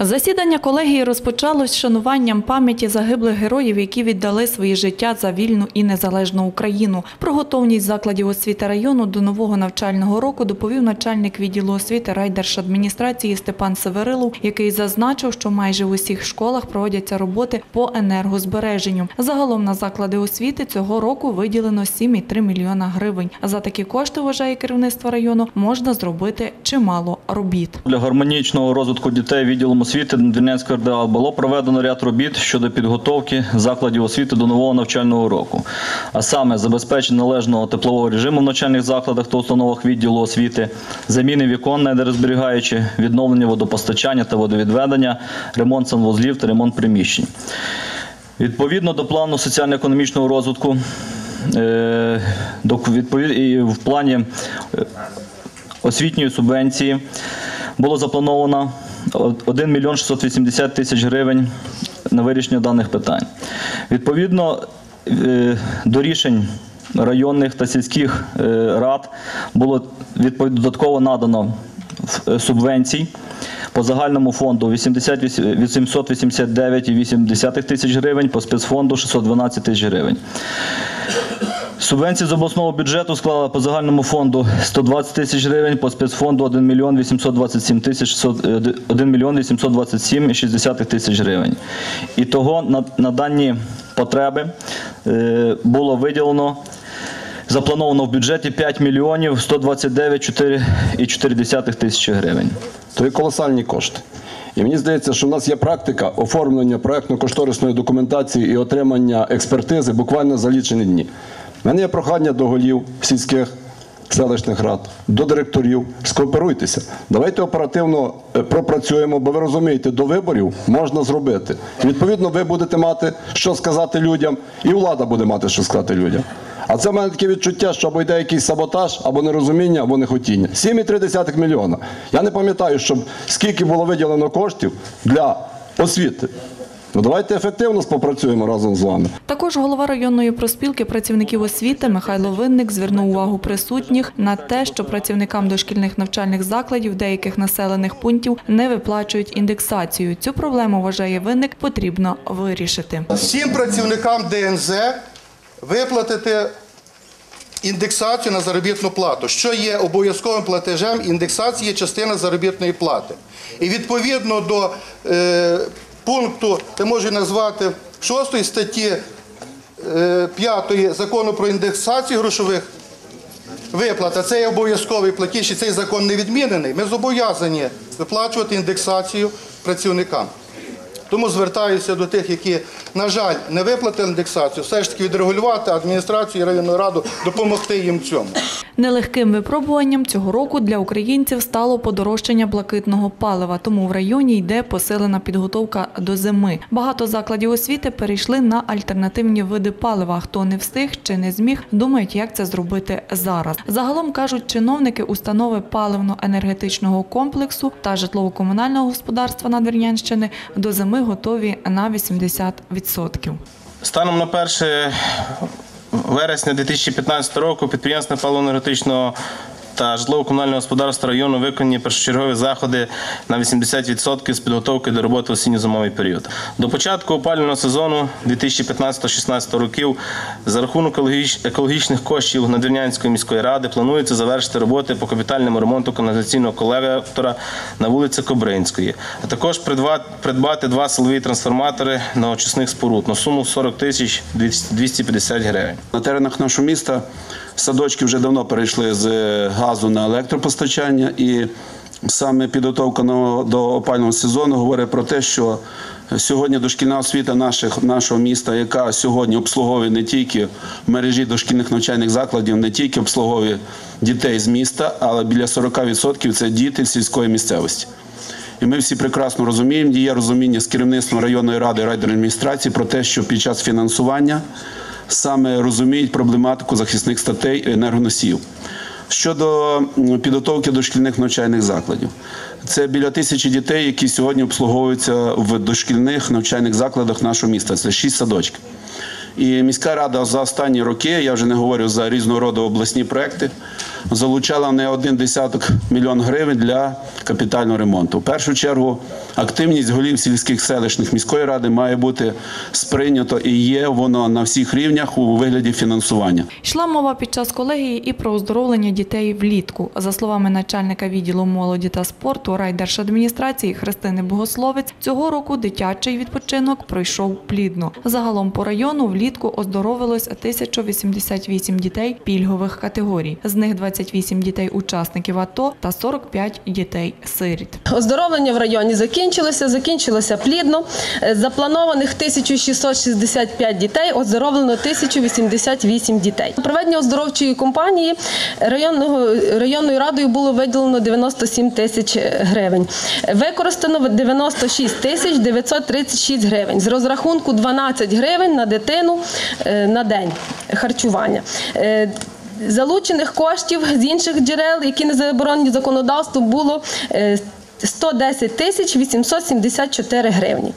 Засідання колегії розпочалось шануванням пам'яті загиблих героїв, які віддали свої життя за вільну і незалежну Україну. Про готовність закладів освіти району до нового навчального року доповів начальник відділу освіти райдержадміністрації Степан Северилов, який зазначив, що майже в усіх школах проводяться роботи по енергозбереженню. Загалом на заклади освіти цього року виділено 7,3 мільйона гривень. За такі кошти, вважає керівництво району, можна зробити чимало робіт. Для гармонічного розвитку дітей відділом освіти Надвірнянської РДА було проведено ряд робіт щодо підготовки закладів освіти до нового навчального року, а саме забезпечення належного теплового режиму в навчальних закладах та установах відділу освіти, заміни вікон на енергозберігаючі, відновлення водопостачання та водовідведення, ремонт санвузлів та ремонт приміщень. Відповідно до плану соціально-економічного розвитку, е, і в плані е, освітньої субвенції було заплановано 1 мільйон 680 тисяч гривень на вирішення даних питань. Відповідно е, до рішень районних та сільських е, рад було додатково надано е, субвенцій по загальному фонду 80 889,8 тисяч гривень, по спецфонду 612 тисяч гривень. Субвенції з обласного бюджету склала по загальному фонду 120 тисяч гривень, по спецфонду 1 мільйон 827 тисяч 600 е, 1 мільйон 827,6 тисяч гривень. І того на, на дані потреби е, було виділено заплановано в бюджеті 5 мільйонів 129,4 тисячі гривень. Є колосальні кошти. І мені здається, що в нас є практика оформлення проектно-кошторисної документації і отримання експертизи буквально за лічені дні. У мене є прохання до голів сільських селищних рад, до директорів. Скооперуйтеся. Давайте оперативно е, пропрацюємо, бо ви розумієте, до виборів можна зробити. Відповідно, ви будете мати що сказати людям, і влада буде мати що сказати людям. А це в мене таке відчуття, що або йде якийсь саботаж, або нерозуміння, або нехотіння. 7,3 мільйона. Я не пам'ятаю, щоб скільки було виділено коштів для освіти. Ну давайте ефективно співпрацюємо разом з вами. Також голова районної проспілки працівників освіти Михайло Винник звернув увагу присутніх на те, що працівникам дошкільних навчальних закладів деяких населених пунктів не виплачують індексацію. Цю проблему вважає Винник потрібно вирішити. всім працівникам ДНЗ виплатити індексацію на заробітну плату, що є обов'язковим платежем індексації є частина заробітної плати. І відповідно до е, пункту, ти можу назвати 6 статті е, 5 закону про індексацію грошових виплат, а це є обов'язковий платіж, і цей закон не відмінений, ми зобов'язані виплачувати індексацію працівникам. Тому звертаюся до тих, які, на жаль, не виплатили індексацію, все ж таки відрегулювати адміністрацію і районну раду, допомогти їм цьому. Нелегким випробуванням цього року для українців стало подорожчання блакитного палива, тому в районі йде посилена підготовка до зими. Багато закладів освіти перейшли на альтернативні види палива. Хто не встиг чи не зміг, думають, як це зробити зараз. Загалом кажуть, чиновники установи паливно-енергетичного комплексу та житлово-комунального господарства Надвірнянщини до зими готові на 80%. Станом на 1 вересня 2015 року підприємство паливно-енергетичного та житлово-комунального господарства району виконані першочергові заходи на 80% з підготовки до роботи в осінньо-зимовий період. До початку опалювального сезону 2015-16 років за рахунок екологічних коштів Надвірнянської міської ради планується завершити роботи по капітальному ремонту каналізаційного колектора на вулиці Кобринської, а також придбати, два силові трансформатори на очисних споруд на суму 40 тисяч 250 гривень. На теренах нашого міста садочки вже давно перейшли з е, газу на електропостачання, і саме підготовка до опального сезону говорить про те, що сьогодні дошкільна освіта наших, нашого міста, яка сьогодні обслуговує не тільки мережі дошкільних навчальних закладів, не тільки обслуговує дітей з міста, але біля 40% це діти сільської місцевості. І ми всі прекрасно розуміємо, є розуміння з керівництвом районної ради райдержадміністрації про те, що під час фінансування саме розуміють проблематику захисних статей енергоносіїв. Щодо підготовки дошкільних навчальних закладів, це біля тисячі дітей, які сьогодні обслуговуються в дошкільних навчальних закладах нашого міста. Це шість садочків. І міська рада за останні роки, я вже не говорю за різного роду обласні проекти, залучала не один десяток мільйон гривень для капітального ремонту. В першу чергу активність голів сільських селищних міської ради має бути сприйнято і є воно на всіх рівнях у вигляді фінансування. Йшла мова під час колегії і про оздоровлення дітей влітку. За словами начальника відділу молоді та спорту райдержадміністрації Христини Богословець, цього року дитячий відпочинок пройшов плідно. Загалом по району влітку оздоровилось 1088 дітей пільгових категорій. З них 28 дітей учасників АТО та 45 дітей сиріт. Оздоровлення в районі закінчилося, закінчилося плідно. Е, Запланованих 1665 дітей оздоровлено 1088 дітей. Проведення оздоровчої кампанії районного, районною радою було виділено 97 тисяч гривень. Використано 96 тисяч 936 гривень. З розрахунку 12 гривень на дитину е, на день харчування. Е, Залучених коштів з інших джерел, які не заборонені законодавством, було е, 110 тисяч 874 гривні.